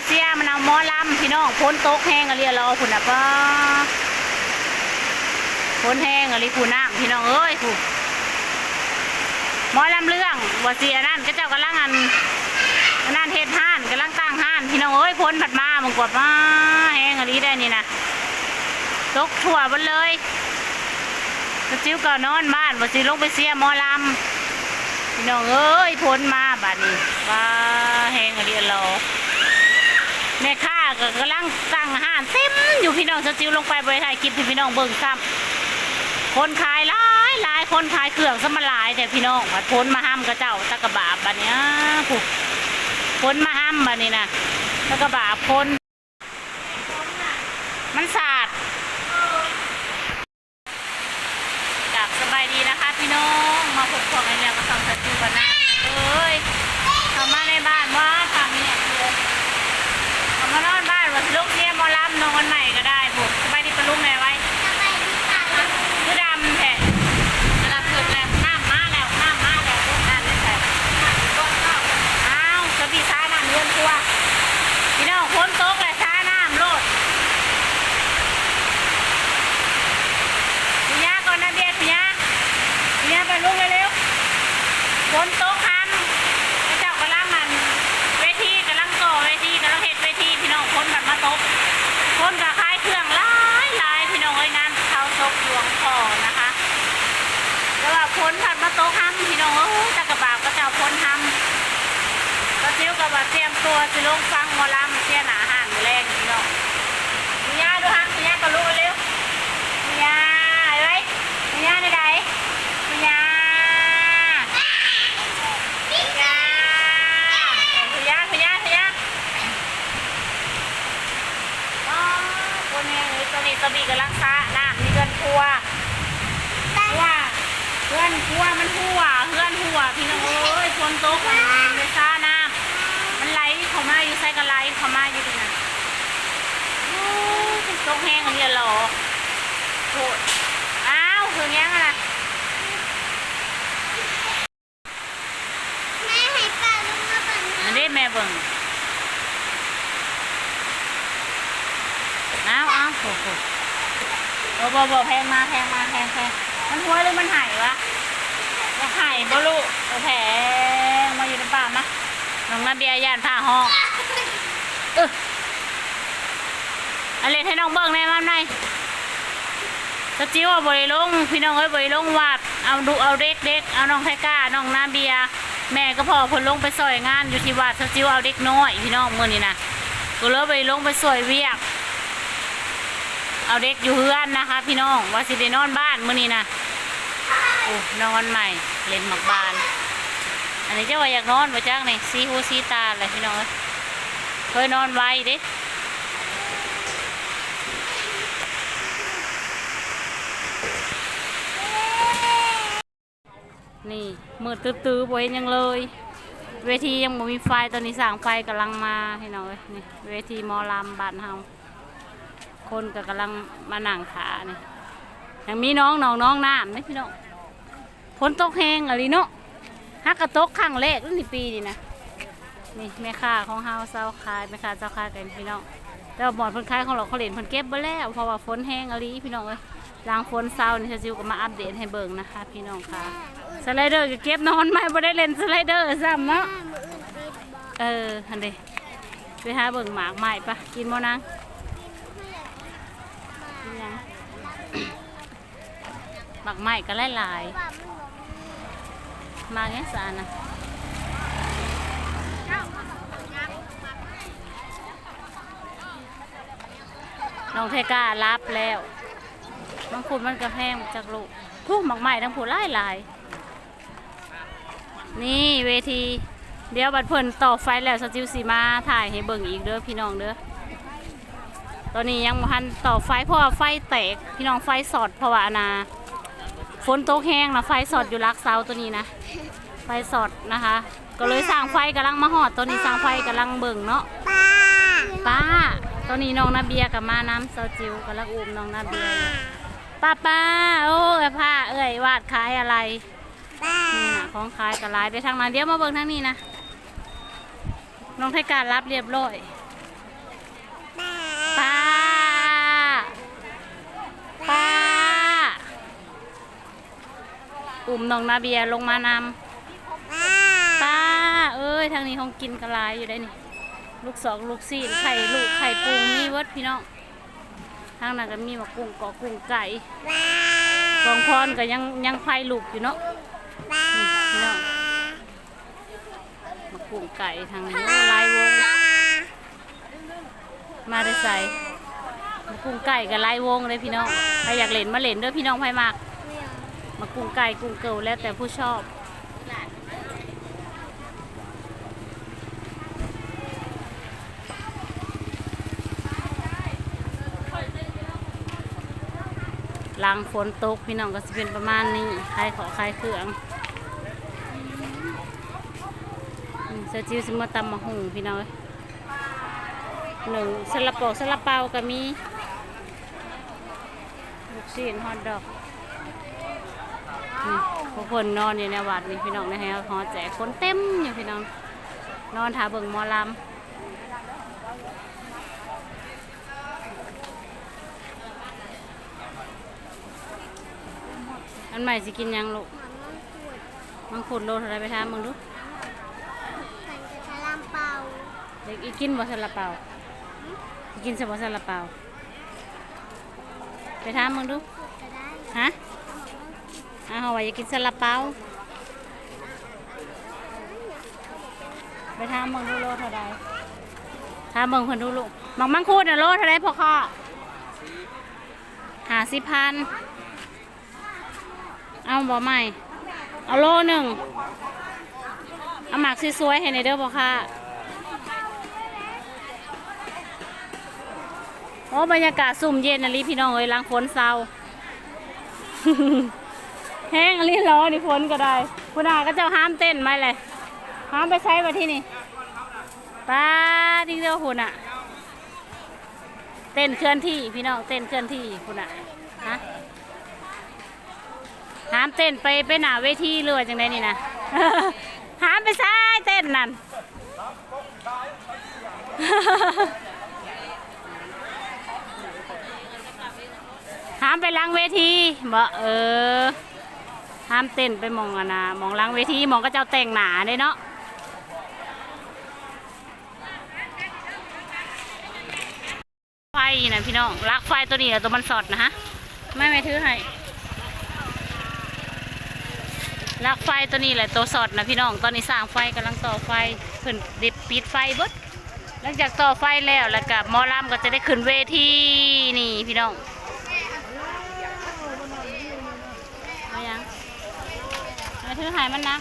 มาเสียมันเอาหมอลำพี่น้องพ้นโต๊ะแห้งอะเรียรอผุนนะป้าพ้นแห้งอะเรียผู้น้ำพี่น้องเอ้ยผู้หมอลำเรื่องว่าเสียนั่นก็เจ้ากำลังอันนั่นเฮ็ดห้านกำลังตั้งห้านพี่น้องเอ้ยพ้นผัดมามึงกดมาแห้งอะเรีได้นี่นะตกถั่วหมดเลยกระจิ้วก็นอนบ้านว่าสิลงไปเสียหมอลำพี่น้องเอ้ยพ้นมาบัดนี้ว่าแห้งเรียนเรา แม่ค้าก็กำลังตั้งอาหานเต็มอยู่พี่น้องสจิวลงไปบริถ่ายคลิปที่พี่น้องเบิ่งซ้ำคนขายหลายหลายคนขายเครื่องสมาหลายแต่พี่น้องบัดพ้นมาห้ามกระเจ้าตะกะบาบบัดเนี้ยผู้พ้นมาห้ามบัดนี้นะตะกะบาบพ้นมันสาดกับสบายดีนะคะพี่น้องมาพบกับไอ้เนี่ยก็ต้องสติกันนะเอ้ยเข้ามาในบ้านว่าทำเนี่ยคือเข้ามานอนบ้านว่าสิลูกเทียมหมอลำนอนวันใหม่ก็ได้พวกสบายดีปะลุงไหนไว้คือดำแท้กำลังเกิดแล้วน้ำมาแล้วน้ำมาแล้วพวกนั้นเลยแท้อ้าวกระบี่ซ้าน้ำเงินตัวพี่น้องพ้นโต๊ะเลยซ้าน้ำโลด พี่ยาก่อนนะเบียร์พี่ยาพี่ยาไปลุกเร็วๆฝนตกคำพระเจ้ากำลังมันเวทีกำลังก่อเวทีกำลังเห็ดเวทีพี่น้องคนแบบมาตกคนกับคล้ายเครื่องหลายหลายพี่น้องเอ้ยน้ำเขาซกหลวงคอนะคะแล้วว่า พ้นผัดมาตกคำพี่น้องเอ้ยตะกระบาวก็เจ้าพ้นทำก็เชี่ยวกับว่าเตรียมตัวสิลงฟังหมอลำเสียหนาห่างแรงพี่น้องพี่ยาดูฮะพี่ยาก็ลุกเร็ว พญาอะไรพญาในใดพญาพญาพญาพญาพญาอ๋อคนนี้เลยตัวนี้ตัวนี้กำลังซะน้ำมีเกินพัวพัวเพื่อนพัวมันหัวเพื่อนหัวพี่น้องเอ้ยฝนตกมันเลยซะน้ำมันไหลเข้ามาอยู่ใส่กระไหลเข้ามาอยู่ตรงนั้นโอ้ยตกแห้งอันนี้หรอ โหดอ้าวคือยังอะนะ แม่ให้ป้าลุงมาเบิ่ง อันนี้ แม่เบิ่งอ้าอ้าวโหโหโอ้บ่บ่แพงมาแพงมาแพงแพงมันหัวหรือมันหายวะมันหายบ่ลูกโอ้แพงมาอยู่ในป่ามะน้องนาเบียย่านผ้าห้องเอออะไรให้น้องเบิ่งในมันหน่อยสจิ้วเอาบริลงพี่น้องเอ้ยบริลงวาดเอาดูเอาเด็กเด็กเอาน้องไทก้าน้องนาเบีย แม่ก็พอพนลงไปซอยงานอยู่ที่วัดสจิวเอาเด็กน้อยพี่น้องมื่อนี้นะก็เลยไปลงไปซอยเวียก เอาเด็กอยู่เฮือนนะคะ พี่น้องว่าสิได้นอนบ้านมื่อนี้นะโอ้นอนใหม่เล่นหมักบาน อันนี้เจ้าว่าอยากนอนมาจ้างนี่ซีหูซีตาอะไรพี่น้องเคยนอนไว้เด้ นี่มืดตื้อๆบ่เห็นยังเลย เวทียังบ่มีไฟตอนนี้สร้างไฟกำลังมาพี่น้องเอ้ยนี่เวทีหมอลำบ้านเฮาคนก็กำลังมานั่งขานี่ยังมีน้องน้องน้องน้ำนี่พี่น้องฝนตกแห้งอะไรเนาะฮักกระตกครั้งแรกนี่ปีนี่นะนี่แม่ค้าของเฮาเซาขายแม่ค้าเจ้าขายกันพี่น้องแต่ว่าหมอนเพิ่นขายของเราเขาเล่นเพิ่นเก็บไปแล้วเพราะว่าฝนแห้งอะไรพี่น้องเอ้ยหล้างฝนเศร้านี่จะซิวก็มาอัปเดตให้เบิ่งนะคะ พี่น้องค่ะ สไลเดอร์ก็เก็บนอนไม่บ่ได้เล่นสไลเดอร์ซ้ำเนาะมือออกเออฮันเดไปหาเบิ่งหมากใหม่ปะกินบ่นางกินหยังหมากใหม่ก็หลายว่ามันบอกๆมาแง่สานะน้องเทการับแล้วบางคนมันก็แพงจากลูกทุกหมากใหม่ทั้งผู้หลายลาย นี่เวที เดี๋ยวบัดเพิ่นต่อไฟแล้วสจิวสีมาถ่ายให้เบิ่งอีกเด้อพี่น้องเด้อตอนนี้ยังบ่ทันต่อไฟเพราะว่าไฟแตกพี่น้องไฟสอดเพราะว่าอนนาฝนตกแห้งนะไฟสอดอยู่ลักเสาตัวนี้นะ ไฟสอดนะคะ ก็เลยสร้างไฟกำลังมาหอดตัวนี้สร้างไฟกำลังเบิ่งเนาะป้าป้าตอนนี้น้องนาเบียกับมาน้ำเซาจิวกำลังอุ้มน้องนาเบียอยู่ป้าป้าโอ้ยผ้าเอ้ยวาดขายอะไรป้า นี่นะของขายกับลายไปทางนั้นเดี๋ยวมาเบิ่งทางนี้นะน้องไทยการรับเรียบร้อยป้าป้าป้าอุ่มน้องนาเบียลงมานำป้าเอ้ยทางนี้ของกินกับลายอยู่ได้นี่ลูกสองลูกสี่ไข่ลูกไข่ปูมีเวิร์ดพี่น้องทางนั้นก็มีมากุ้งเกาะกุ้งไก่กองพรก็ยังยังไฟลูกอยู่เนาะ กุ้งไก่ทางนี้โอ้ลายวง มาได้ใส่มะกุ้งไก่กับลายวงเลยพี่น้องใครอยากเล่นมาเล่นเด้อพี่น้องไผมาก มากุ้งไก่กุ้งเกิลแล้วแต่ผู้ชอบหลังฝนตกพี่น้องก็จะเป็นประมาณนี้คลายขอคลายเครื่องอืม เสจิวสมตำมาหุงพี่น้องเอ้ยหนึ่งสลับปอกสลับเปาก็มีลูกชิ้นฮอทดอกพวกคนนอนอยู่ในวัดนี่พี่น้องนะฮะหอแจกคนเต็มอยู่พี่น้อง นอนถาเบิ่งมอลำอันใหม่สิกินยังลูกมังคุดมังคุดโลเท่าไรไปทามมึงดู ขันจะทะลามเป่า เด็กอีกินบ่ซาลาเปาอีกินสบ่ซาลาเปาไปทามมึงดูคุดก็ได้ฮะอ้าวว่าอยากกินซาลาเปาไปทามมึงดูโลเท่าไรทามมึงเพิ่นดูลูกมังมังคุดน่ะโลเท่าไรพ่อข้าหาสิพันเอาบ่ใหม่เอาโลหนึ่งเอาหมากสวยๆให้ในเด้อพ่อค่ะ โอ้บรรยากาศสุ่มเย็นนะลิพี่น้องเอ้ยล้างฝนเศร้าแห้งอลิร้อนนี่ฝนก็ได้คุณอาก็จ้าห้ามเต้นไหมเลยห้ามไปใช้มาที่นี่ป้าที่เจ้าคุณอะเต้นเคลื่อนที่พี่น้องเต้นเคลื่อนที่คุณอะฮะห้ามเต้นไปไปหนาเวทีเรือจังไดนี่นะห้ามไปซ้เต้นนั่น ห้าม ไปล้างเวทีบ่เออห้ามเต้นไปมองอะนะมองล้างเวทีมองก็เจ้าแต่งหนาเด้เนาะไฟนะพี่น้องลักไฟตัวนี้แหละตัวมันสอดนะฮะไม่ไม่ถือให้ลักไฟตัวนี้แหละตัวสอดนะพี่น้องตอนนี้สร้างไฟกำลังต่อไฟเพิ่นดิปิดไฟเบิดหลังจากต่อไฟแล้วแล้วกับมอลำก็จะได้ขึ้นเวทีนี่พี่น้องมายังมา ถือหายมันนะ